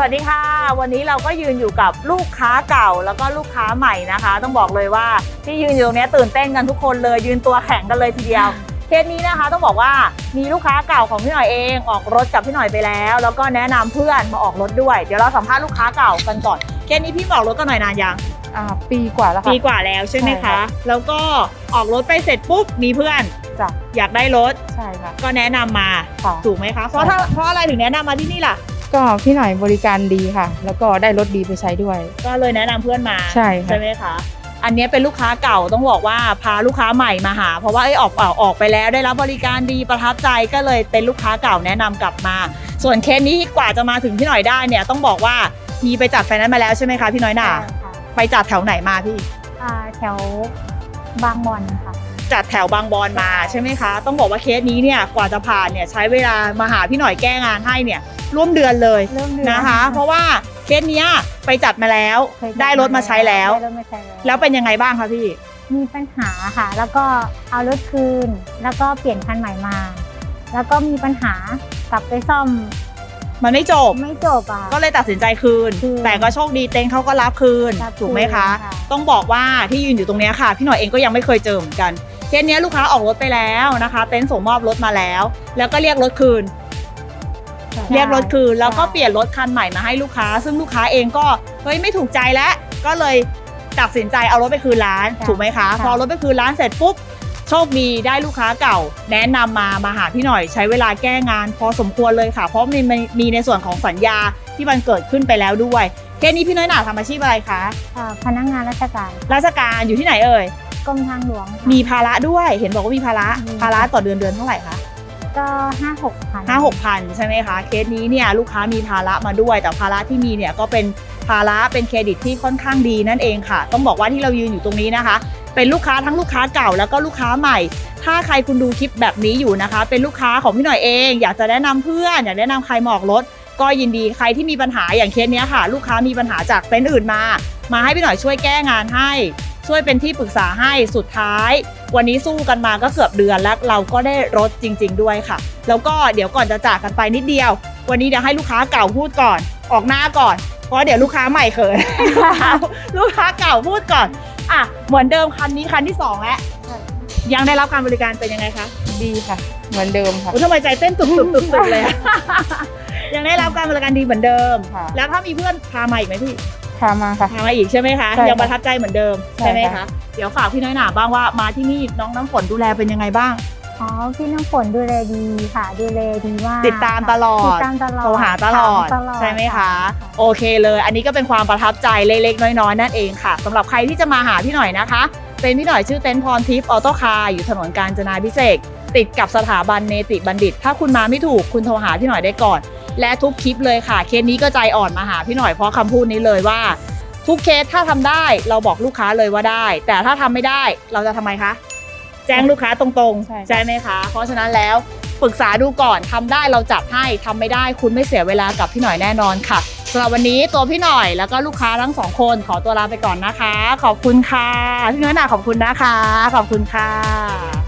วัสดีค่ะ วันนี้เราก็ยืนอยู่กับลูกค้าเก่าแล้วก็ลูกค้าใหม่นะคะ ต้องบอกเลยว่าที่ยืนอยู่ตรงเนี้ยตื่นเต้นกันทุกคนเลย ยืนตัวแข็งกันเลยทีเดียวเคสนี้นะคะต้องบอกว่ามีลูกค้าเก่าของพี่หน่อยเองออกรถกับพี่หน่อยไปแล้ว แล้วก็แนะนำเพื่อนมาออกรถด้วย เดี๋ยวเราสัมภาษณ์ลูกค้าเก่ากันก่อนเคสนี้พี่มาออกรถกันหน่อยนานยังอ่าปีกว่าแล้วค่ะปีกว่าแล้วใช่ไหมใช่คะค่ะแล้วก็ออกรถไปเสร็จปุ๊บมีเพื่อนจ้ะอยากได้รถใช่ค่ะก็แนะนำมาค่ะถูกไหมคะเพราะถ้าเพราะอะไรถึงแนะนำมาที่นี่ล่ะ ก็พี่หน่อยบริการดีค่ะ แล้วก็ได้รถดีไปใช้ด้วย ก็เลยแนะนำเพื่อนมาใช่ค่ะ ไหมคะ อันเนี้ยเป็นลูกค้าเก่าต้องบอกว่าพาลูกค้าใหม่มาหา เพราะว่าไอ้ยออกเปล่าออกไปแล้วได้รับบริการดีประทับใจก็เลยเป็นลูกค้าเก่าแนะนำกลับมา ส่วนเคสนี้กว่าจะมาถึงพี่หน่อยได้เนี่ยต้องบอกว่ามีไปจัดไฟแนนซ์มาแล้วใช่ไหมคะพี่น้อยหนาใช่ค่ะไปจัดแถวไหนมาพี่ อ่าแถวบางบอนค่ะ จัดแถวบางบอนมาใช่ไหมคะ ต้องบอกว่าเคสนี้เนี่ยกว่าจะผ่านเนี่ยใช้เวลามาหาพี่หน่อยแก้งานให้เนี่ย ร่วมเดือนเลยเริ่มเดือนนะคะ เพราะว่าเคสเนี้ยไปจัดมาแล้ว เคยได้รถมาใช้แล้ว ได้รถมาใช้แล้วแล้วเป็นยังไงบ้างคะพี่ มีปัญหาค่ะ แล้วก็เอารถคืน แล้วก็เปลี่ยนคันใหม่มา แล้วก็มีปัญหากลับไปซ่อมมันไม่จบ ไม่จบอะ ก็เลยตัดสินใจคืน คืนแต่ก็โชคดีเต็นท์เขาก็รับคืน รับถูกไหมคืนคะค่ะ ต้องบอกว่าที่ยืนอยู่ตรงเนี้ยค่ะ พี่หน่อยเองก็ยังไม่เคยเจอเหมือนกัน เคสเนี้ยลูกค้าออกรถไปแล้วนะคะ เต็นท์ส่งมอบรถมาแล้ว แล้วก็เรียกรถคืน เรียกรถคืนแล้วก็เปลี่ยนรถคันใหม่มาให้ลูกค้า ซึ่งลูกค้าเองก็เฮ้ยไม่ถูกใจแล้วก็เลยตัดสินใจเอารถไปคืนร้านะถูกไหมคะค่ะพอรถไปคืนร้านเสร็จปุ๊บโชคดีได้ลูกค้าเก่า แนะนำมามาหาพี่หน่อยใช้เวลาแก้งาน พอสมควรเลยค่ะ เพราะมันมีในส่วนของสัญญาที่มันเกิดขึ้นไปแล้วด้วยเคสนี้พี่น้อยหนาทำอาชีพอะไรคะอ่าพนักงานราชการราชการอยู่ที่ไหนเอ่ยกรมทางหลวงค่ะมีภาระด้วย เห็นบอกว่ามีภาระมีภาระต่อเดือนเดือนเท่าไหร่คะ ก็ห้าหกพันห้าหกพันใช่ไหมคะเคสนี้เนี่ยลูกค้ามีภาระมาด้วย แต่ภาระที่มีเนี่ยก็เป็นภาระเป็นเครดิตที่ค่อนข้างดีนั่นเองค่ะ ต้องบอกว่าที่เรายืนอยู่ตรงนี้นะคะ เป็นลูกค้าทั้งลูกค้าเก่าแล้วก็ลูกค้าใหม่ ถ้าใครคุณดูคลิปแบบนี้อยู่นะคะ เป็นลูกค้าของพี่หน่อยเอง อยากจะแนะนำเพื่อนอยากแนะนำใครหมอกรถก็ยินดีใครที่มีปัญหาอย่างเคสนี้ค่ะ ลูกค้ามีปัญหาจากเต็นอื่นมา มาให้พี่หน่อยช่วยแก้งานให้ ช่วยเป็นที่ปรึกษาให้สุดท้าย วันนี้สู้กันมาก็เกือบเดือนแล้วเราก็ได้รถจริง ๆ ด้วยค่ะ แล้วก็เดี๋ยวก่อนจะจากกันไปนิดเดียว วันนี้เดี๋ยวให้ลูกค้าเก่าพูดก่อน ออกหน้าก่อนเพราะเดี๋ยวลูกค้าใหม่เขินลูกค้าเก่าพูดก่อนอะเหมือนเดิมคันนี้คันที่สองแล้วยังได้รับการบริการเป็นยังไงคะดีค่ะ เหมือนเดิมค่ะโอ้ทำไมใจเต้นตุบๆๆๆเลยอะยังได้รับการบริการดีเหมือนเดิมค่ะแล้วถ้ามีเพื่อนพามาอีกไหมพี่ พามาค่ะพามาอีกใช่ไหมคะ ใช่ค่ะยังประทับใจเหมือนเดิมใช่ใช่ไหมค่ะ คะ เดี๋ยวฝากพี่น้อยหนาบ้างว่ามาที่นี่น้องน้ำฝนดูแลเป็นยังไงบ้าง อ๋อพี่น้ำฝนดูแลดีค่ะ ดูแลดีมากติดตามตลอติดดตามตลอดโทรหาตลอด ถามตลอดใช่ไหมคะค่ะโอเคเลย อันนี้ก็เป็นความประทับใจเล็กๆ น้อยๆ นั่นเองค่ะสำหรับใครที่จะมาหาพี่หน่อยนะคะ เป็นพี่หน่อยชื่อเต็นท์พรทิพย์ออโต้คาร์อยู่ถนนกาญจนาพิเศษกติดกับสถาบันเนติบัณฑิต ถ้าคุณมาไม่ถูกคุณโทรหาพี่หน่อยได้ก่อน และทุกคลิปเลยค่ะ เคสนี้ก็ใจอ่อนมาหาพี่หน่อยเพราะคำพูดนี้เลยว่า ทุกเคสถ้าทำได้เราบอกลูกค้าเลยว่าได้ แต่ถ้าทำไม่ได้เราจะทำไมคะแจ้งลูกค้าตรงใช่ๆค่ะใช่ไหมคะ เพราะฉะนั้นแล้วปรึกษาดูก่อนทำได้เราจัดให้ทำไม่ได้คุณไม่เสียเวลากับพี่หน่อยแน่นอนค่ะสำหรับวันนี้ตัวพี่หน่อยแล้วก็ลูกค้าทั้งสองคนขอตัวลาไปก่อนนะคะ ขอบคุณค่ะพี่น้อยหนาขอบคุณนะคะ ขอบคุณค่ะ